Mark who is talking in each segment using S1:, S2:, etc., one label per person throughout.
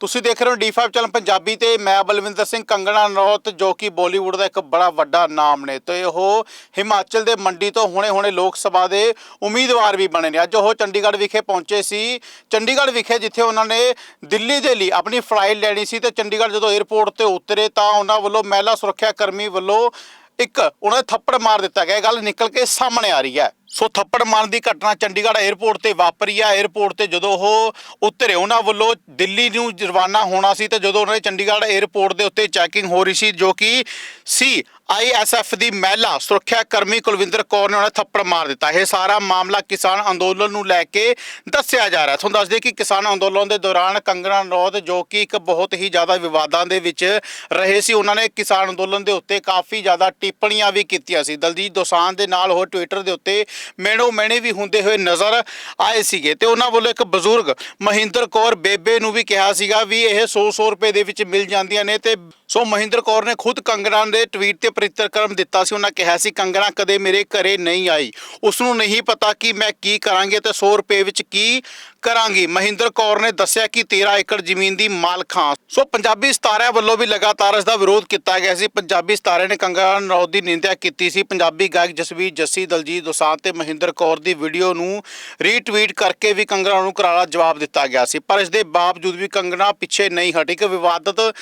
S1: ਤੁਸੀਂ ਦੇਖ ਰਹੇ ਹੋ D5 ਚੈਨਲ ਪੰਜਾਬੀ ਤੇ ਮੈਂ ਬਲਵਿੰਦਰ ਸਿੰਘ ਕੰਗਣਾ ਨਰੋਤ ਜੋ ਕਿ ਬਾਲੀਵੁੱਡ ਦਾ ਇੱਕ ਬੜਾ ਵੱਡਾ ਨਾਮ ਨੇ। ਤੇ ਉਹ ਹਿਮਾਚਲ ਦੇ ਮੰਡੀ ਤੋਂ ਹੁਣੇ-ਹੁਣੇ ਲੋਕ ਸਭਾ ਦੇ ਉਮੀਦਵਾਰ ਵੀ ਬਣੇ ਨੇ। ਅੱਜ ਉਹ ਚੰਡੀਗੜ੍ਹ ਵਿਖੇ ਪਹੁੰਚੇ ਸੀ। ਚੰਡੀਗੜ੍ਹ ਵਿਖੇ ਜਿੱਥੇ ਉਹਨਾਂ ਨੇ ਦਿੱਲੀ ਦੇ ਲਈ ਆਪਣੀ ਫਲਾਈਟ ਲੈਣੀ ਸੀ ਤੇ ਚੰਡੀਗੜ੍ਹ ਜਦੋਂ 에ਅਰਪੋਰਟ ਤੇ ਉਤਰੇ ਤਾਂ ਉਹਨਾਂ ਵੱਲੋਂ ਮਹਿਲਾ ਸੁਰੱਖਿਆ ਕਰਮੀ ਵੱਲੋਂ ਇੱਕ ਉਹਨਾਂ ਦੇ ਥੱਪੜ ਮਾਰ ਦਿੱਤਾ ਗਿਆ। ਇਹ ਗੱਲ ਨਿਕਲ ਕੇ ਸਾਹਮਣੇ ਆ ਰਹੀ ਹੈ। ਸੋ ਥੱਪੜ ਮਾਰਨ ਦੀ ਘਟਨਾ ਚੰਡੀਗੜ੍ਹ 에ਅਰਪੋਰਟ ਤੇ ਵਾਪਰੀ ਆ। 에ਅਰਪੋਰਟ ਤੇ ਜਦੋਂ ਉਹ ਉਤਰੇ, ਉਹਨਾਂ ਵੱਲੋਂ ਦਿੱਲੀ ਨੂੰ ਰਵਾਨਾ ਹੋਣਾ ਸੀ ਤੇ ਜਦੋਂ ਉਹਨਾਂ ਨੇ ਚੰਡੀਗੜ੍ਹ 에ਅਰਪੋਰਟ ਦੇ ਉੱਤੇ ਚੈਕਿੰਗ ਹੋ ਰਹੀ ਸੀ, ਜੋ ਕਿ ਸੀ। ਆਈਐਸਐਫ ਦੀ ਮਹਿਲਾ ਸੁਰੱਖਿਆ ਕਰਮੀ ਕੁਲਵਿੰਦਰ ਕੌਰ ਨੇ ਉਹਨਾਂ ਥੱਪੜ ਮਾਰ ਦਿੱਤਾ। ਇਹ ਸਾਰਾ ਮਾਮਲਾ ਕਿਸਾਨ ਅੰਦੋਲਨ ਨੂੰ ਲੈ ਕੇ ਦੱਸਿਆ ਜਾ ਰਿਹਾ। ਤੁਹਾਨੂੰ ਦੱਸ ਦਈਏ ਕਿ ਕਿਸਾਨ ਅੰਦੋਲਨ ਦੇ ਦੌਰਾਨ ਕੰਗਣਾ ਰਣੌਤ, ਜੋ ਕਿ ਇੱਕ ਬਹੁਤ ਹੀ ਜ਼ਿਆਦਾ ਵਿਵਾਦਾਂ ਦੇ ਵਿੱਚ ਰਹੇ ਸੀ, ਉਹਨਾਂ ਨੇ ਕਿਸਾਨ ਅੰਦੋਲਨ ਦੇ ਉੱਤੇ ਕਾਫੀ ਜ਼ਿਆਦਾ ਟਿੱਪਣੀਆਂ ਵੀ ਕੀਤੀਆਂ ਸੀ। ਦਲਜੀਤ ਦੋਸਾਂਝ ਦੇ ਨਾਲ ਉਹ ਟਵਿੱਟਰ ਦੇ ਉੱਤੇ ਮੇਣੋ ਮੇਣੇ ਵੀ ਹੁੰਦੇ ਹੋਏ ਨਜ਼ਰ ਆਏ ਸੀਗੇ ਤੇ ਉਹਨਾਂ ਵੱਲੋਂ ਇੱਕ ਬਜ਼ੁਰਗ ਮਹਿੰਦਰ ਕੌਰ ਬੇਬੇ ਨੂੰ ਵੀ ਕਿਹਾ ਸੀਗਾ ਵੀ ਇਹ 100-100 ਰੁਪਏ ਦੇ ਵਿੱਚ ਮਿਲ ਜਾਂਦੀਆਂ ਨੇ ਤੇ ਸੋ ਮਹਿੰਦਰ ਕੌਰ ਨੇ ਖੁਦ ਕੰਗਣਾ ਦੇ ਟਵੀਟ ਤੇ ਪ੍ਰਤੀਕਰਮ ਦਿੱਤਾ ਸੀ। ਉਹਨਾਂ ਕਿਹਾ ਸੀ, ਕੰਗਣਾ ਕਦੇ ਮੇਰੇ ਘਰੇ ਨਹੀਂ ਆਈ। ਉਸ ਨੂੰ ਨਹੀਂ ਪਤਾ ਕਿ ਮੈਂ ਕੀ ਕਰਾਂਗੇ ਤੇ 100 ਰੁਪਏ ਵਿੱਚ ਕੀ ਕਰਾਂਗੀ। ਮਹਿੰਦਰ ਕੌਰ ਨੇ ਦੱਸਿਆ ਕਿ 13 ਏਕੜ ਜ਼ਮੀਨ ਦੀ ਮਾਲਕ ਹਾਂ। ਸੋ ਪੰਜਾਬੀ ਸਤਾਰਿਆਂ ਵੱਲੋਂ ਵੀ ਲਗਾਤਾਰ ਇਸ ਦਾ ਵਿਰੋਧ ਕੀਤਾ ਗਿਆ ਸੀ। ਪੰਜਾਬੀ ਸਤਾਰੇ ਨੇ ਕੰਗਣਾ ਰਣੌਤ ਦੀ ਨਿੰਦਿਆ ਕੀਤੀ ਸੀ। ਪੰਜਾਬੀ ਗਾਇਕ ਜਸਵੀਰ, ਜੱਸੀ, ਦਲਜੀਤ ਦੋਸਾਂਝ ਤੇ ਮਹਿੰਦਰ ਕੌਰ ਦੀ ਵੀਡੀਓ ਨੂੰ ਰੀਟਵੀਟ ਕਰਕੇ ਵੀ ਕੰਗਣਾ ਨੂੰ ਕਰਾਰਾ ਜਵਾਬ ਦਿੱਤਾ ਗਿਆ ਸੀ। ਪਰ ਇਸ ਦੇ ਬਾਵਜੂਦ ਵੀ ਕੰਗਣਾ ਪਿੱਛੇ ਨਹੀਂ ਹਟੀ। ਕਿ ਵਿਵਾਦਤ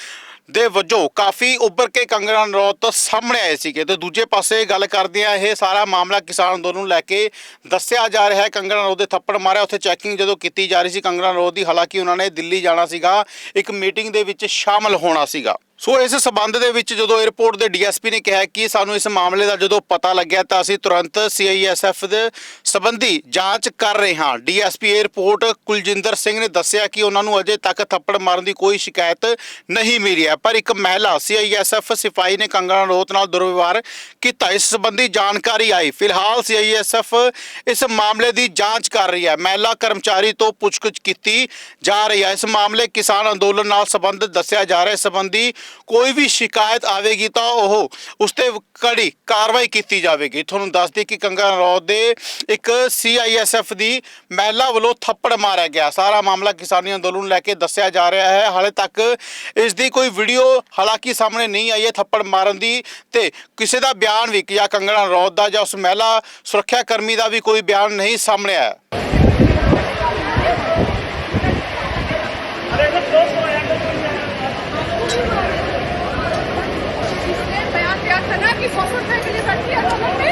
S1: ਦੇ ਵਜੋਂ ਕਾਫੀ ਉੱਭਰ ਕੇ ਕੰਗਣਾ ਰਣੌਤ ਸਾਹਮਣੇ ਆਏ ਸੀਗੇ ਤੇ ਦੂਜੇ ਪਾਸੇ ਗੱਲ ਕਰਦੇ ਆ ਇਹ ਸਾਰਾ ਮਾਮਲਾ ਕਿਸਾਨ ਅੰਦੋਲਨ ਨੂੰ ਲੈ ਕੇ ਦੱਸਿਆ ਜਾ ਰਿਹਾ ਹੈ। ਕੰਗਣਾ ਰਣੌਤ ਦੇ ਥੱਪੜ ਮਾਰਿਆ, ਉੱਥੇ ਚੈਕਿੰਗ ਜਦੋਂ ਕੀਤੀ ਜਾ ਰਹੀ ਸੀ, ਕੰਗਣਾ ਰਣੌਤ ਦੀ ਹਾਲਾਂਕਿ ਉਹਨਾਂ ਨੇ ਦਿੱਲੀ ਜਾਣਾ ਸੀਗਾ। ਇੱਕ ਮੀਟਿੰਗ ਦੇ ਵਿੱਚ ਸ਼ਾਮਲ ਹੋਣਾ ਸੀਗਾ। ਸੋ ਇਸ ਸਬੰਧ ਦੇ ਵਿੱਚ ਜਦੋਂ 에ਅਰਪੋਰਟ ਦੇ ਡੀਐਸਪੀ ਨੇ ਕਿਹਾ ਕਿ ਸਾਨੂੰ ਇਸ ਮਾਮਲੇ ਦਾ ਜਦੋਂ ਪਤਾ ਲੱਗਿਆ ਤਾਂ ਅਸੀਂ ਤੁਰੰਤ ਸੀਆਈਐਸਐਫ ਦੇ ਸੰਬੰਧੀ ਜਾਂਚ ਕਰ ਰਹੇ ਹਾਂ। ਡੀਐਸਪੀ 에ਅਰਪੋਰਟ ਕੁਲਜਿੰਦਰ ਸਿੰਘ ਨੇ ਦੱਸਿਆ ਕਿ ਉਹਨਾਂ ਨੂੰ ਅਜੇ ਤੱਕ ਥੱਪੜ ਮਾਰਨ ਦੀ ਕੋਈ ਸ਼ਿਕਾਇਤ ਨਹੀਂ ਮਿਲੀ ਹੈ। ਪਰ ਇੱਕ ਮਹਿਲਾ ਸੀਆਈਐਸਐਫ ਸਿਪਾਹੀ ਨੇ ਕੰਗਣਾ ਰੋਤ ਨਾਲ ਦੁਰਵਿਵਹਾਰ ਕੀਤਾ। ਇਸ ਸੰਬੰਧੀ ਜਾਣਕਾਰੀ ਆਈ। ਫਿਲਹਾਲ ਸੀਆਈਐਸਐਫ ਇਸ ਮਾਮਲੇ ਦੀ ਜਾਂਚ ਕਰ ਰਹੀ ਹੈ। ਮਹਿਲਾ ਕਰਮਚਾਰੀ ਤੋਂ ਪੁੱਛਗਿੱਛ ਕੀਤੀ ਜਾ ਰਹੀ ਹੈ। ਇਸ ਮਾਮਲੇ ਕਿਸਾਨ ਅੰਦੋਲਨ ਨਾਲ ਸੰਬੰਧਿਤ ਦੱਸਿਆ ਜਾ ਰਿਹਾ ਇਸ ਸੰਬੰਧੀ ਕੋਈ ਵੀ ਸ਼ਿਕਾਇਤ ਆਵੇਗੀ ਤਾਂ ਉਹ ਉਸ ਤੇ ਕੜੀ ਕਾਰਵਾਈ ਕੀਤੀ ਜਾਵੇਗੀ। ਤੁਹਾਨੂੰ ਦੱਸ ਦਈਏ ਕਿ ਕੰਗਣਾ ਰਣੌਤ ਦੇ ਇੱਕ ਸੀਆਈਐਸਐਫ ਦੀ ਮਹਿਲਾ ਵੱਲੋਂ ਥੱਪੜ ਮਾਰਿਆ ਗਿਆ। ਸਾਰਾ ਮਾਮਲਾ ਕਿਸਾਨੀ ਅੰਦੋਲਨ ਨੂੰ ਲੈ ਕੇ ਦੱਸਿਆ ਜਾ ਰਿਹਾ ਹੈ। ਹਾਲੇ ਤੱਕ ਇਸ ਦੀ ਕੋਈ ਵੀਡੀਓ ਹਾਲਾਂਕਿ ਸਾਹਮਣੇ ਨਹੀਂ ਆਈ ਹੈ ਥੱਪੜ ਮਾਰਨ ਦੀ ਤੇ ਕਿਸੇ ਦਾ ਬਿਆਨ ਵੀ ਜਾਂ ਕੰਗਣਾ ਰਣੌਤ ਦਾ ਜਾਂ ਉਸ ਮਹਿਲਾ ਸੁਰੱਖਿਆ ਕਰਮੀ ਦਾ ਵੀ ਕੋਈ ਬਿਆਨ ਨਹੀਂ ਸਾਹਮਣੇ ਆਇਆ।
S2: कि सौ सौ रुपए के लिए बैठी है लोगों पे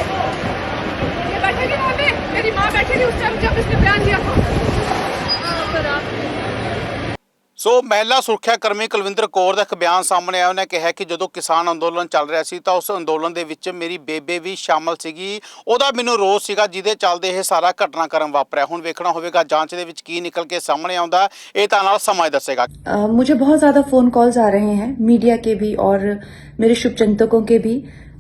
S2: ये बैठेगी वहाँ पे मेरी माँ बैठेगी उस टाइम जब इसने बयान दिया था हाँ, पर आप
S1: ਸੋ ਮਹਿਲਾ ਸੁਰੱਖਿਆ ਕਰਮੀ ਕੁਲਵਿੰਦਰ ਕੌਰ ਦਾ ਇੱਕ ਬਿਆਨ ਸਾਹਮਣੇ ਆਇਆ ਉਹਨੇ ਕਿਹਾ ਕਿ ਜਦੋਂ ਕਿਸਾਨ ਅੰਦੋਲਨ ਚੱਲ ਰਿਹਾ ਸੀ ਤਾਂ ਉਸ ਅੰਦੋਲਨ ਦੇ ਵਿੱਚ ਮੇਰੀ ਬੇਬੇ ਵੀ ਸ਼ਾਮਲ ਸੀਗੀ ਉਹਦਾ ਮੈਨੂੰ ਰੋਸ ਸੀਗਾ ਜਿਹਦੇ ਚੱਲਦੇ ਇਹ ਸਾਰਾ ਘਟਨਾਕ੍ਰਮ ਵਾਪਰਿਆ ਹੁਣ ਵੇਖਣਾ ਹੋਵੇਗਾ ਜਾਂਚ ਦੇ ਵਿੱਚ ਕੀ ਨਿਕਲ ਕੇ ਸਾਹਮਣੇ ਆਉਂਦਾ ਇਹ ਤਾਂ ਨਾਲ ਸਮਾਂ ਹੀ ਦੱਸੇਗਾ
S3: अ, मुझे बहुत ज़्यादा फ़ोन कॉल्स आ रहे हैं मीडिया के भी और मेरे शुभचिंतकों के भी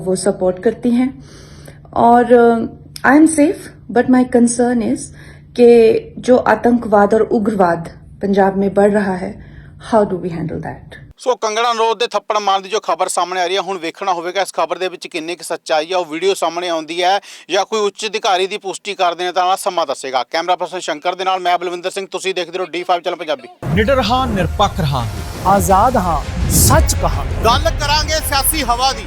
S3: वो सपोर्ट करती हैं और I am safe but my concern is कि जो आतंकवाद और उग्रवाद पंजाब में बढ़ रहा है how do we handle that
S1: so Kangana Ranaut ਦੇ ਥੱਪੜ ਮਾਰਨ ਦੀ ਜੋ ਖਬਰ ਸਾਹਮਣੇ ਆ ਰਹੀ ਹੈ ਹੁਣ ਵੇਖਣਾ ਹੋਵੇਗਾ ਇਸ ਖਬਰ ਦੇ ਵਿੱਚ ਕਿੰਨੀ ਕੁ ਸੱਚਾਈ ਹੈ ਉਹ ਵੀਡੀਓ ਸਾਹਮਣੇ ਆਉਂਦੀ ਹੈ ਜਾਂ ਕੋਈ ਉੱਚ ਅਧਿਕਾਰੀ ਦੀ ਪੁਸ਼ਟੀ ਕਰਦੇ ਨੇ ਤਾਂ ਨਾਲ ਸਮਾਂ ਦੱਸੇਗਾ ਕੈਮਰਾ ਪਰਸਨ ਸ਼ੰਕਰ ਦੇ ਨਾਲ ਮੈਂ ਬਲਵਿੰਦਰ ਸਿੰਘ ਤੁਸੀਂ ਦੇਖਦੇ ਰਹੋ D5 ਚੈਨਲ ਪੰਜਾਬੀ
S4: ਨਿਡਰ ਹਾਂ ਨਿਰਪੱਖ ਰਹਾਂਗੇ ਆਜ਼ਾਦ ਹਾਂ ਸੱਚ ਕਹਾਂਗੇ
S1: ਗੱਲ ਕਰਾਂਗੇ ਸਿਆਸੀ ਹਵਾ ਦੀ